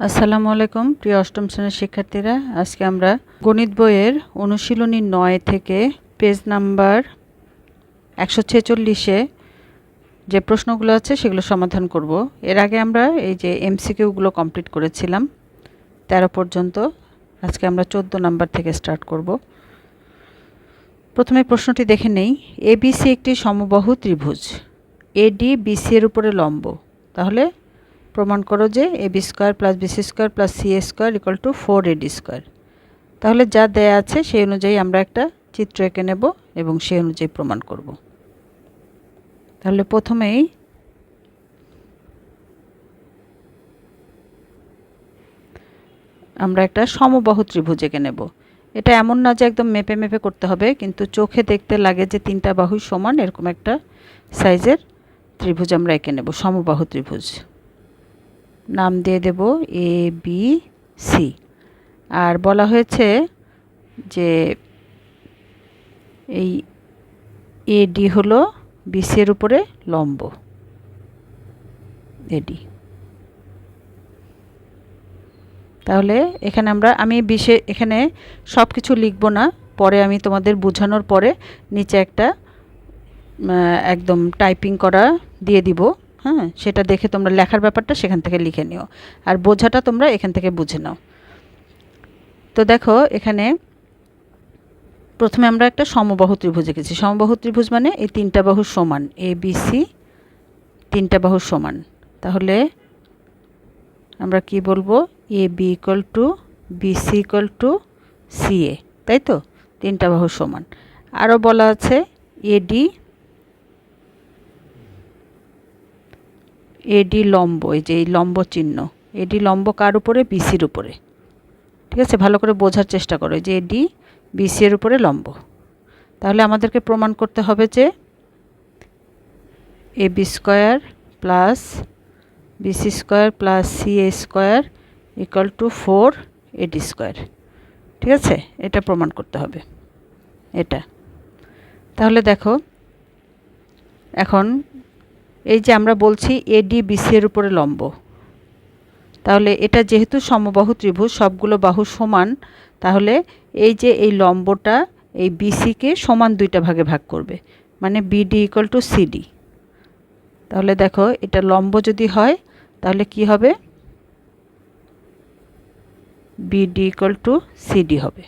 আসসালামু আলাইকুম, প্রিয় অষ্টম শ্রেণির শিক্ষার্থীরা। আজকে আমরা গণিত বইয়ের অনুশীলনী নয় থেকে পেজ নাম্বার একশো ছেচল্লিশে যে প্রশ্নগুলো আছে সেগুলো সমাধান করব। এর আগে আমরা এই যে এমসিকিউগুলো কমপ্লিট করেছিলাম, তেরো পর্যন্ত। আজকে আমরা চোদ্দ নাম্বার থেকে স্টার্ট করব। প্রথমে প্রশ্নটি দেখে নেই। এবিসি একটি সমবাহু ত্রিভুজ। এডি বিসি এর উপরে লম্ব। তাহলে প্রমাণ করো যে A B square plus BC square plus C A square equal to four AD square তাহলে যা দেয়া আছে সেই অনুযায়ী আমরা একটা চিত্র এঁকে নেব এবং সেই অনুযায়ী প্রমাণ করব। তাহলে প্রথমেই আমরা একটা সমবাহু ত্রিভুজ এঁকে নেব। এটা এমন না যে একদম মেপে মেপে করতে হবে, কিন্তু চোখে দেখতে লাগে যে তিনটা বাহু সমান, এরকম একটা সাইজের ত্রিভুজ আমরা এঁকে নেব, সমবাহু ত্রিভুজ। নাম দিয়ে দেব এ বি সি আর বলা হয়েছে যে এই এডি হলো বিসি এর উপরে লম্ব। এডি তাহলে এখানে আমরা, আমি বিশে এখানে সব কিছু লিখব না। পরে আমি তোমাদের বোঝানোর পরে নিচে একটা একদম টাইপিং করা দিয়ে দিব। হ্যাঁ সেটা দেখে তোমরা লেখার ব্যাপারটা সেখান থেকে লিখে নিও। আর বোঝাটা তোমরা এখান থেকে বুঝে নাও। তো দেখো, এখানে প্রথমে আমরা একটা সমবাহু ত্রিভুজ এঁকেছি। সমবাহু ত্রিভুজ মানে এই তিনটা বাহু সমান এ বি সি তিনটা বাহু সমান। তাহলে আমরা কি বলব? A B equal to BC equal to C A তাই তো? তিনটা বাহু সমান। আরও বলা আছে এডি এডি লম্ব এই যে এই লম্ব চিহ্ন। এডি লম্ব কার উপরে? বিসির উপরে। ঠিক আছে? ভালো করে বোঝার চেষ্টা করো যে এডি বিসি এর উপরে লম্ব। তাহলে আমাদেরকে প্রমাণ করতে হবে যে A B square plus BC square plus C A square equal to four AD square. ঠিক আছে? এটা প্রমাণ করতে হবে। এটা। তাহলে দেখো, এখন এই যে আমরা বলছি এ এডি বিসি এর উপরে লম্ব। তাহলে এটা যেহেতু সমবাহু ত্রিভুজ, সবগুলো বাহু সমান, তাহলে এই যে এই লম্বটা এই বিসিকে সমান দুইটা ভাগে ভাগ করবে মানে বিডি ইকুয়াল টু সিডি তাহলে দেখো, এটা লম্ব যদি হয়, তাহলে কি হবে? বিডি ইকুয়াল টু সিডি হবে।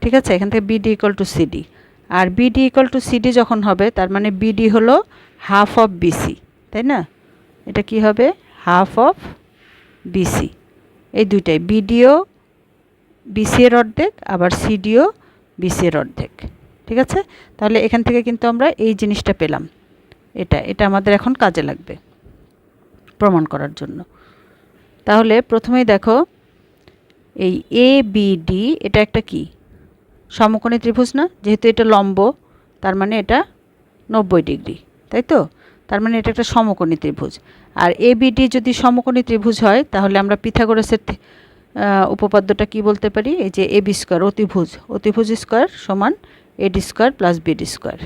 ঠিক আছে? এখান থেকে বিডি ইকুয়াল টু সিডি আর বিডি ইকুয়াল টু সিডি যখন হবে, তার মানে বিডি হলো হাফ অফ বিসি তাই না? এটা কি হবে? হাফ অফ বিসি এই দুইটাই বিডিও বিসি এর অর্ধেক, আবার সিডিও বিসি এর অর্ধেক। ঠিক আছে? তাহলে এখান থেকে কিন্তু আমরা এই জিনিসটা পেলাম। এটা এটা আমাদের এখন কাজে লাগবে প্রমাণ করার জন্য। তাহলে প্রথমেই দেখো, এই এ বি ডি এটা একটা কি? সমকোণী ত্রিভুজ না, যেহেতু এটা লম্ব, তার মানে এটা নব্বই ডিগ্রি, তাই তো? তার মানে এটা একটা সমকোণী ত্রিভুজ। আর এ বিডি যদি সমকোণী ত্রিভুজ হয়, তাহলে আমরা পিথাগোরাসের উপপাদ্যটা কি বলতে পারি? এই যে এ বি স্কোয়ার অতিভুজ। অতিভুজ স্কোয়ার সমান AD square plus BD square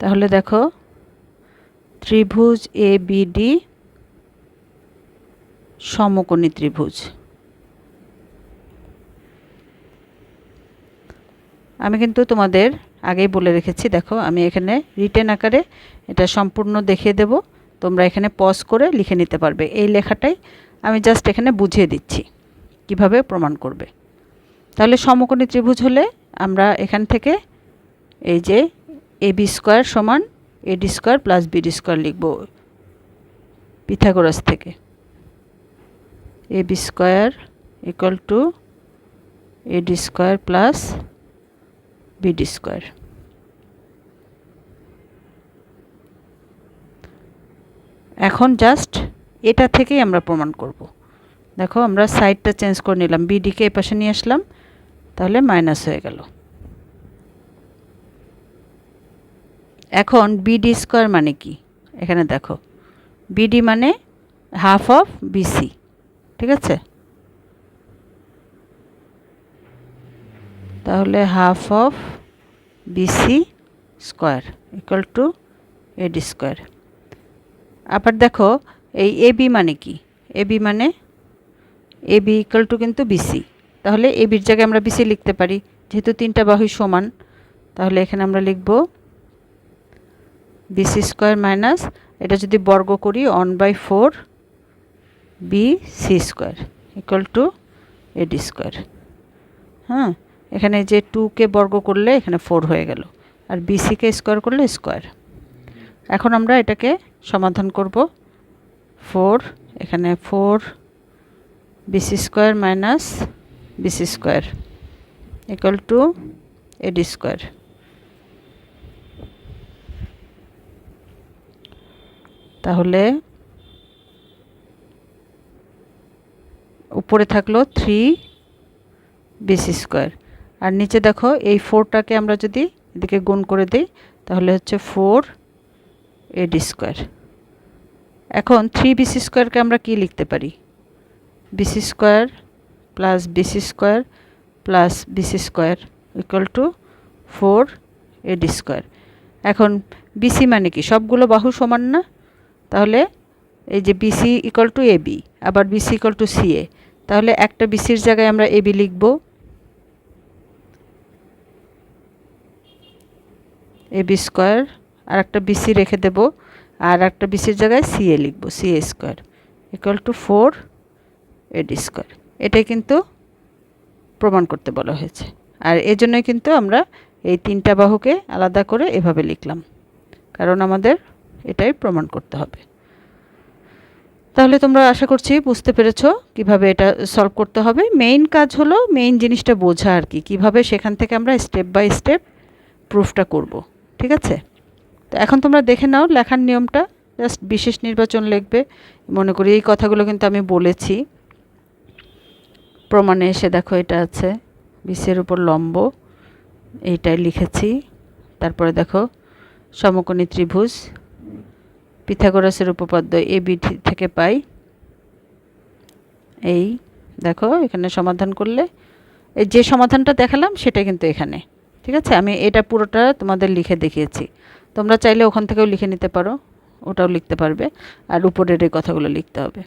তাহলে দেখো, ত্রিভুজ এ বিডি সমকোণী ত্রিভুজ। আমি কিন্তু তোমাদের আগেই বলে রেখেছি, দেখো আমি এখানে রিটেন আকারে এটা সম্পূর্ণ দেখিয়ে দেব। তোমরা এখানে পজ করে লিখে নিতে পারবে। এই লেখাটাই আমি জাস্ট এখানে বুঝিয়ে দিচ্ছি, কীভাবে প্রমাণ করবে। তাহলে সমকোণী ত্রিভুজ হলে আমরা এখান থেকে এই যে এ বি স্কোয়ার সমান AD square plus BD square লিখব পিথাগোরাস থেকে। A B square equal to AD square plus BD square. এখন জাস্ট এটা থেকেই আমরা প্রমাণ করব। দেখো আমরা সাইডটা চেঞ্জ করে নিলাম বিডিকে এ পাশে নিয়ে আসলাম, তাহলে মাইনাস হয়ে গেল। এখন বিডি স্কোয়ার মানে কি? এখানে দেখো বিডি মানে হাফ অফ বিসি ঠিক আছে? তাহলে half of BC square equal to AD square আবার দেখো, এই এ বি মানে কি? এ বি মানে এ বি ইকাল টু কিন্তু বিসি তাহলে এ বির জায়গায় আমরা বিসি লিখতে পারি। যেহেতু তিনটা বাহুই সমান, তাহলে এখানে আমরা লিখব বিসি স্কোয়ার মাইনাস এটা যদি বর্গ করি one by four B C square equal to AD square হ্যাঁ? এখানে যে টুকে বর্গ করলে এখানে ফোর হয়ে গেল। আর বিসিকে স্কোয়ার করলে স্কোয়ার এখন আমরা এটাকে সমাধান করব। ফোর এখানে four BC square minus BC square equal to AD square তাহলে উপরে থাকল থ্রি বিসি স্কোয়ার আর নিচে দেখো, এই ফোরটাকে আমরা যদি এদিকে গুণ করে দিই, তাহলে হচ্ছে ফোর এ ডি স্কোয়ার এখন থ্রি বিসি স্কোয়ারকে আমরা কি লিখতে পারি? BC square plus BC square plus BC square equal to four A D square এখন বিসি মানে কি? সবগুলো বাহু সমান না? তাহলে এই যে BC equal to A B আবার BC equal to C A তাহলে একটা বিসির জায়গায় আমরা এ বি লিখব। এ বি স্কোয়ার, আর একটা বিসি রেখে দেব, আর একটা বিসির জায়গায় সি এ লিখব, C A square equal to four AD square. এটাই কিন্তু প্রমাণ করতে বলা হয়েছে। আর এজন্যই কিন্তু আমরা এই তিনটা বাহুকে আলাদা করে এভাবে লিখলাম, কারণ আমাদের এটাই প্রমাণ করতে হবে। তাহলে তোমরা আশা করছি বুঝতে পেরেছ কীভাবে এটা সলভ করতে হবে। মেইন কাজ হলো মেইন জিনিসটা বোঝা আর কি, কীভাবে সেখান থেকে আমরা স্টেপ বাই স্টেপ প্রুফটা করব। ঠিক আছে? তো এখন তোমরা দেখে নাও লেখার নিয়মটা। জাস্ট বিশেষ নির্বাচন লিখবে। মনে করি এই কথাগুলো কিন্তু আমি বলেছি। প্রমাণে এসে দেখো এটা আছে। বিশের উপর লম্ব। এইটাই লিখেছি। তারপরে দেখো, সমকোণী ত্রিভুজ। পিথাগোরাসের উপপাদ্য এ বি থেকে পাই। এই দেখো, এখানে সমাধান করলে। এই যে সমাধানটা দেখালাম, সেটা কিন্তু এখানে। ঠিক আছে? আমি এটা পুরোটা তোমাদের লিখে দেখিয়েছি। তোমরা চাইলে ওখান থেকেও লিখে নিতে পারো, ওটাও লিখতে পারবে, আর উপরের এই কথাগুলো লিখতে হবে।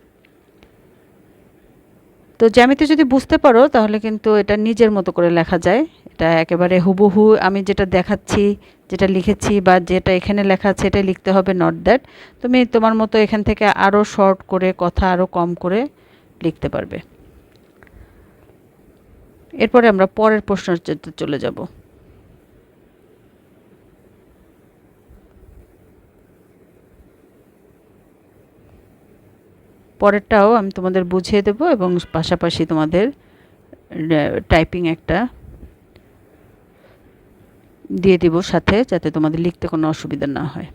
তো জ্যামিতি যদি বুঝতে পারো, তাহলে কিন্তু এটা নিজের মতো করে লেখা যায়। এটা একেবারে হুবহু আমি যেটা দেখাচ্ছি, যেটা লিখেছি বা যেটা এখানে লেখা আছে এটা লিখতে হবে নট দ্যাট তুমি তোমার মতো এখান থেকে আরও শর্ট করে, কথা আরও কম করে লিখতে পারবে। এরপরে আমরা পরের প্রশ্নের চলে যাব। পরেরটাও আমি তোমাদের বুঝিয়ে দেব এবং পাশাপাশি তোমাদের টাইপিং একটা দিয়ে দিব সাথে যাতে তোমাদের লিখতে কোনো অসুবিধা না হয়।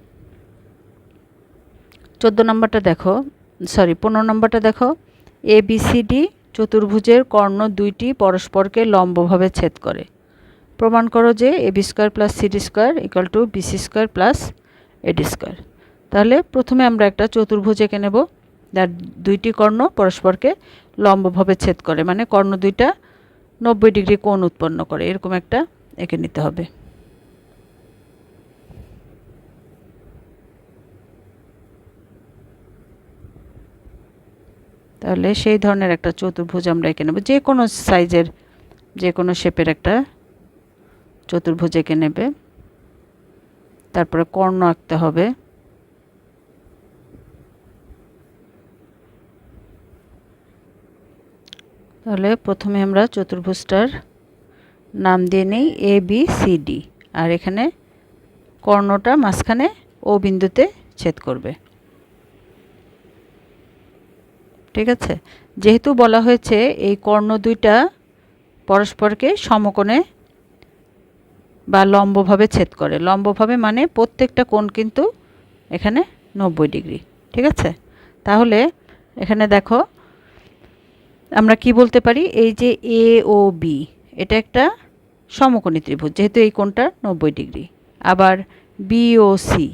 চোদ্দ নম্বরটা দেখো সরি পনেরো নম্বরটা দেখো। এ বি সি ডি চতুর্ভুজের কর্ণ দুইটি পরস্পরকে লম্বভাবে ছেদ করে। প্রমাণ করো যে A B square plus CD square equal to BC square plus AD square তাহলে প্রথমে আমরা একটা চতুর্ভুজ এঁকে নেব। যার দুইটি কর্ণ পরস্পরকে লম্বভাবে ছেদ করে মানে কর্ণ দুইটা নব্বই ডিগ্রি কোণ উৎপন্ন করে, এরকম একটা এঁকে নিতে হবে। তাহলে সেই ধরনের একটা চতুর্ভুজ আমরা এঁকে নেব, যে কোনো সাইজের, যে কোনো শেপের একটা চতুর্ভুজ এঁকে নেবে। তারপরে কর্ণ আঁকতে হবে। তাহলে প্রথমে আমরা চতুর্ভুজটার নাম দিয়ে নেই এ বি সি ডি আর এখানে কর্ণটা মাঝখানে ও বিন্দুতে ছেদ করবে। ঠিক আছে? যেহেতু বলা হয়েছে এই কর্ণ দুইটা পরস্পরকে সমকোণে বা লম্বভাবে ছেদ করে। লম্বভাবে মানে প্রত্যেকটা কোণ কিন্তু এখানে নব্বই ডিগ্রি। ঠিক আছে? তাহলে এখানে দেখো আমরা কি বলতে পারি? এই যে এ ও বি এটা একটা সমকোণী ত্রিভুজ, যেহেতু এই কোণটা নব্বই ডিগ্রি। আবার বি ও সি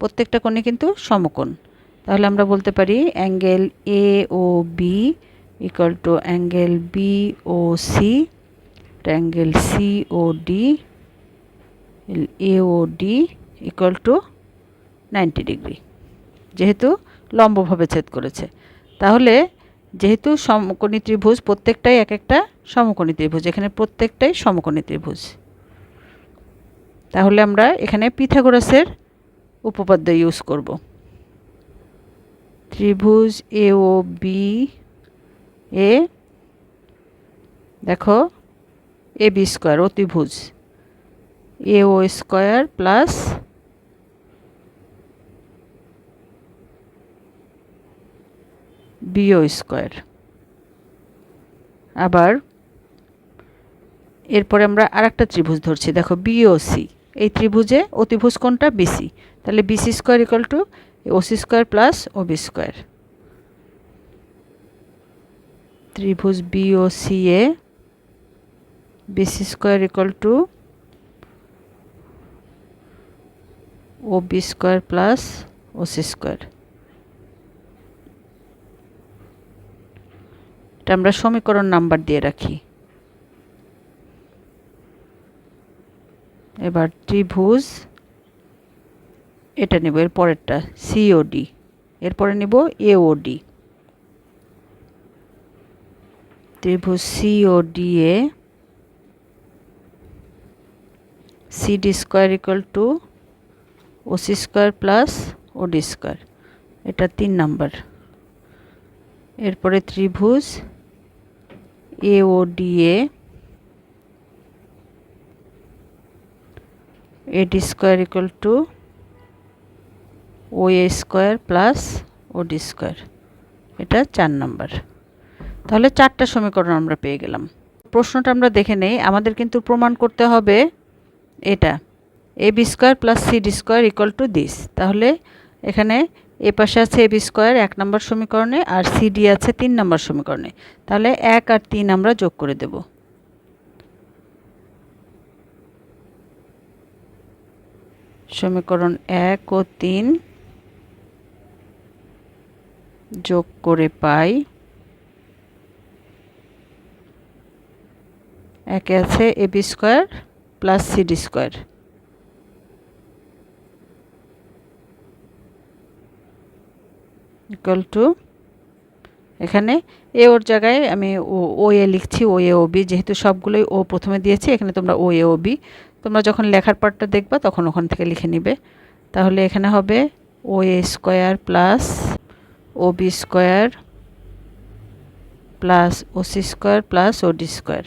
প্রত্যেকটা কোণে কিন্তু সমকোণ। তাহলে আমরা বলতে পারি angle A O B equal to angle B O C angle C O D A O D equal to ninety degree, যেহেতু লম্বভাবে ছেদ করেছে। তাহলে যেহেতু সমকোণী ত্রিভুজ প্রত্যেকটাই এক একটা সমকোণী ত্রিভুজ, এখানে প্রত্যেকটাই সমকোণী ত্রিভুজ। তাহলে আমরা এখানে পিথাগোরাসের উপপাদ্য ইউজ করব। ত্রিভুজ এ ও বি এ দেখো এ বি স্কোয়ার অতিভুজ। A O square plus BO square. আবার এরপরে আমরা আরেকটা ত্রিভুজ ধরছি, দেখো বিওসি এই ত্রিভুজে অতিভুজ কোনটা? বিসি তাহলে BC square equal to OC square plus OB square. ত্রিভুজ BOC A BC square equal to O B square plus OC square. এটা আমরা সমীকরণ নাম্বার দিয়ে রাখি। এবার ত্রিভুজ, এটা নেব, এর পরেরটা সিওডি এরপরে নেব এওডি ত্রিভুজ COD A CD square equal to OC square plus OD square এটা তিন নাম্বার। এরপরে ত্রিভুজ এওডিএ AD square equal to O A square plus OD square এটা চার নাম্বার তাহলে চারটা সমীকরণ আমরা পেয়ে গেলাম। প্রশ্নটা আমরা দেখে নেই। আমাদের কিন্তু প্রমাণ করতে হবে এটা। A B square plus CD square equal to this তাহলে এখানে এ পাশে আছে এ বি স্কোয়ার, এক নম্বর সমীকরণে, আর সিডি আছে তিন নম্বর সমীকরণে। তাহলে এক আর তিন আমরা যোগ করে দেব। সমীকরণ এক ও তিন যোগ করে পাই। একে আছে A B square plus CD square. Equal to এখানে এ ওর জায়গায় আমি ও এ লিখছি ও এ ও বি যেহেতু সবগুলোই ও প্রথমে দিয়েছি, এখানে তোমরা ও এ ও বি তোমরা যখন লেখার পার্টটা দেখবা তখন ওখান থেকে লিখে নিবে। তাহলে এখানে হবে O A square plus O B square plus O C square plus O D square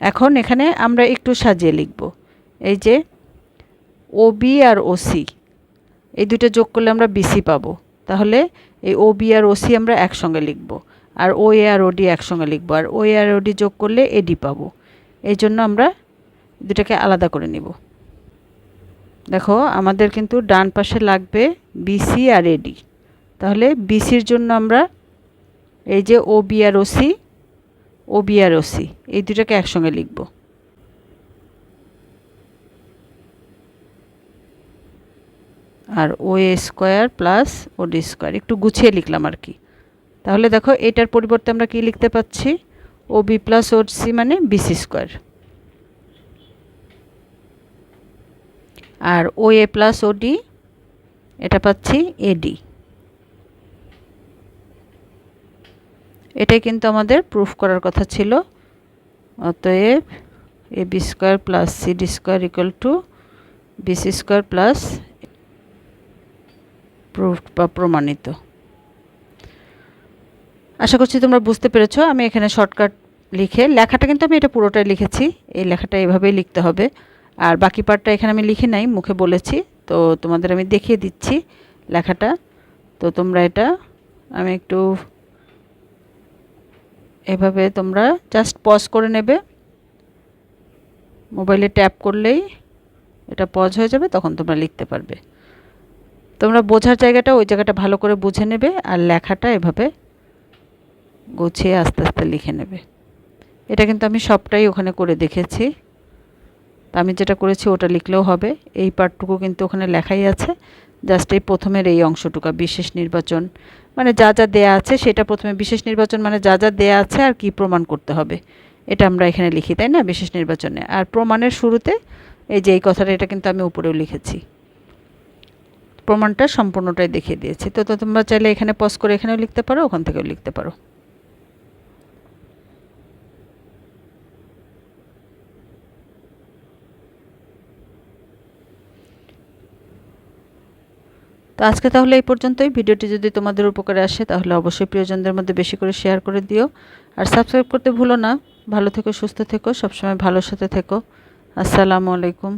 এখন এখানে আমরা একটু সাজিয়ে লিখব। এই যে ও বি আর ও সি এই দুটো যোগ করলে আমরা বিসি পাবো। তাহলে এই ও বি আর ওসি আমরা একসঙ্গে লিখব, আর ও এ আর ওডি একসঙ্গে লিখব, আর ও এ আর ওডি যোগ করলে এডি পাবো। এই জন্য আমরা দুটাকে আলাদা করে নিব। দেখো, আমাদের কিন্তু ডান পাশে লাগবে বিসি আর এডি তাহলে বিসির জন্য আমরা এই যে ও বি আর ওসি ও বি আর ওসি এই দুটাকে একসঙ্গে লিখব। আর O A square plus O D square একটু গুছিয়ে লিখলাম আর কি। তাহলে দেখো, এটার পরিবর্তে আমরা কি লিখতে পাচ্ছি? O B plus O C মানে BC square R O A plus O D এটা পাচ্ছি এডি এটাই কিন্তু আমাদের প্রুফ করার কথা ছিল। অতএব A B square plus C D square equal to BC square plus প্রমাণিত। আশা করছি তোমরা বুঝতে পেরেছ, আমি এখানে শর্টকাট লিখে, লেখাটা কিন্তু আমি এটা পুরোটাই লিখেছি, এই লেখাটা এভাবেই লিখতে হবে। আর বাকি পার্টটা এখানে আমি লিখে নাই, মুখে বলেছি, তো তোমাদের আমি দেখিয়ে দিচ্ছি লেখাটা। তো তোমরা এটা, আমি একটু এভাবে তোমরা জাস্ট পজ করে নেবে। মোবাইলে ট্যাপ করলেই এটা পজ হয়ে যাবে, তখন তোমরা লিখতে পারবে। তোমরা বোঝার জায়গাটা ওই জায়গাটা ভালো করে বুঝে নেবে আর লেখাটা এভাবে গুছিয়ে আস্তে আস্তে লিখে নেবে। এটা কিন্তু আমি সবটাই ওখানে করে দেখেছি। তা আমি যেটা করেছি ওটা লিখলেও হবে। এই পার্টটুকু কিন্তু ওখানে লেখাই আছে। জাস্ট এই প্রথমের এই অংশটুকু বিশেষ নির্বাচন মানে যা যা দেয়া আছে সেটা প্রথমে বিশেষ নির্বাচন মানে যা যা দেয়া আছে আর কি প্রমাণ করতে হবে। এটা আমরা এখানে লিখি, তাই না? বিশেষ নির্বাচনে। আর প্রমাণের শুরুতে এই যে এই কথাটা, এটা কিন্তু আমি উপরেও লিখেছি। প্রমাণটা সম্পূর্ণটাই দেখিয়ে দিয়েছি। তো তো তোমরা চাইলে এখানে পজ করে এখানেও লিখতে পারো, ওখান থেকেও লিখতে পারো। তো আজকে তাহলে এই পর্যন্তই। ভিডিওটি যদি তোমাদের উপকারে আসে, তাহলে অবশ্যই প্রিয়জনদের মধ্যে বেশি করে শেয়ার করে দিও। আর সাবস্ক্রাইব করতে ভুলো না। ভালো থেকো, সুস্থ থেকো, সবসময় ভালোর সাথে থেকো। আসসালামু আলাইকুম।